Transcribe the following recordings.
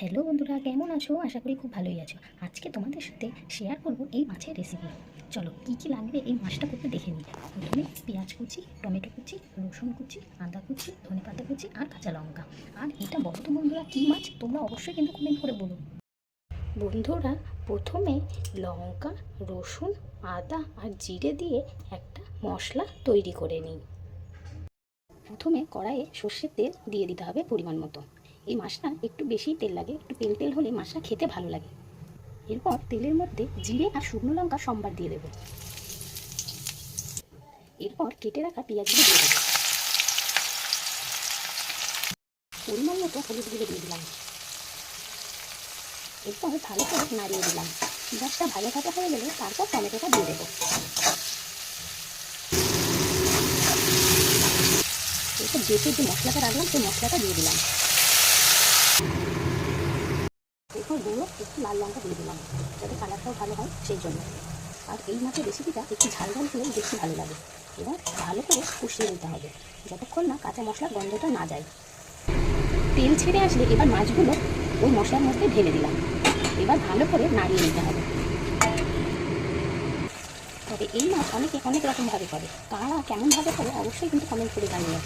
Hello বন্ধুরা, কেমন আছো? আশা করি খুব ভালোই আছো। আজকে তোমাদের সাথে শেয়ার করব এই মাছের রেসিপি চলো, কী কী লাগবে এই মাছটা করতে দেখে নিই। প্রথমে পেঁয়াজ কুচি, টমেটো কুচি, রসুন কুচি, আদা কুচি, ধনে পাতা কুচি আর কাঁচা লঙ্কা। আর এটা বলো তো বন্ধুরা, কী মাছ? তোমরা অবশ্যই কিন্তু কমেন্ট করে বলো। বন্ধুরা, প্রথমে লঙ্কা, রসুন, আদা আর জিরে দিয়ে একটা মশলা তৈরি করে নিই। প্রথমে কড়াইয়ে সর্ষের তেল দিয়ে দিতে হবে পরিমাণ মতো। এই মাছটা একটু বেশি তেল লাগে, একটু তেল তেল হলে মাছটা খেতে ভালো লাগে। এরপর তেলের মধ্যে জিরে আর শুকনো লঙ্কা সম্বার দিয়ে দেবো। এরপর কেটে রাখা পেঁয়াজগুলো দিয়ে দেবো। পরিমাণ মতো হলুদ গুঁড়ো দিয়ে দিলাম। এরপর ভালো করে নাড়িয়ে দিলাম। পেঁয়াজটা ভালো ভাজা হয়ে গেলে তারপর টমেটোটা দিয়ে দেবো। এরপর যেতে যে মশলাটা রাখলাম সেই মশলাটা দিয়ে দিলাম। এরপর গুঁড়ো একটু লাল লঙ্কা দিয়ে দিলাম, যাতে কালারটাও ভালো হয় সেই জন্য। আর এই মাছের রেসিপিটা একটু ঝাল ঝাল হলে বেশি ভালো লাগে। এবার ভালো করে কষিয়ে নিতে হবে, যতক্ষণ না কাঁচা মশলার গন্ধটা না যায়। তেল ছেড়ে আসলে এবার মাছগুলো ওই মশলার মধ্যে ঢেলে দিলাম। এবার ভালো করে নাড়িয়ে নিতে হবে। তবে এই মাছ অনেকে অনেক রকমভাবে করে। কারা কেমনভাবে করে, অবশ্যই কিন্তু কমেন্ট করে জানিও।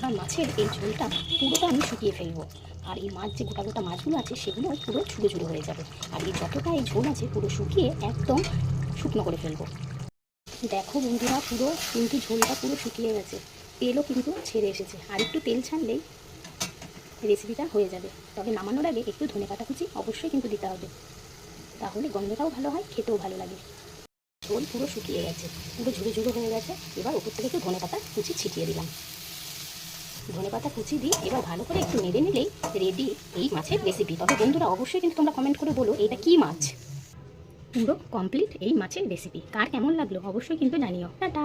এবার মাছের এই ঝোলটা পুরোটা আমি শুকিয়ে ফেলব। আর এই মাছ যে গোটা গোটা মাছগুলো আছে, সেগুলো পুরো ছুড়ে ছুড়ে হয়ে যাবে। আর এই যতটা এই ঝোল আছে, পুরো শুকিয়ে একদম শুকনো করে ফেলব। দেখো বন্ধুরা, পুরো কিন্তু ঝোলটা পুরো শুকিয়ে গেছে। তেলও কিন্তু ছেড়ে এসেছে। আর একটু তেল ছাড়লেই রেসিপিটা হয়ে যাবে। তবে নামানোর আগে একটু ধনে পাতা কুচি অবশ্যই কিন্তু দিতে হবে। তাহলে গন্ধটাও ভালো হয়, খেতেও ভালো লাগে। ঝোল পুরো শুকিয়ে গেছে। পুরো ঝুড়ো ঝুড়ো হয়ে গেছে। এবার উপর থেকে একটু ধনে পাতা কুচি ছিটিয়ে দিলাম। ধনে পাতা কুচি দিই এবার ভালো করে একটু নেড়ে নিলেই রেডি এই মাছের রেসিপি তবে বন্ধুরা, অবশ্যই কিন্তু তোমরা কমেন্ট করে বলো, এটা কি মাছ? পুরো কমপ্লিট এই মাছের রেসিপি কার কেমন লাগল, অবশ্যই কিন্তু জানিও। টাটা!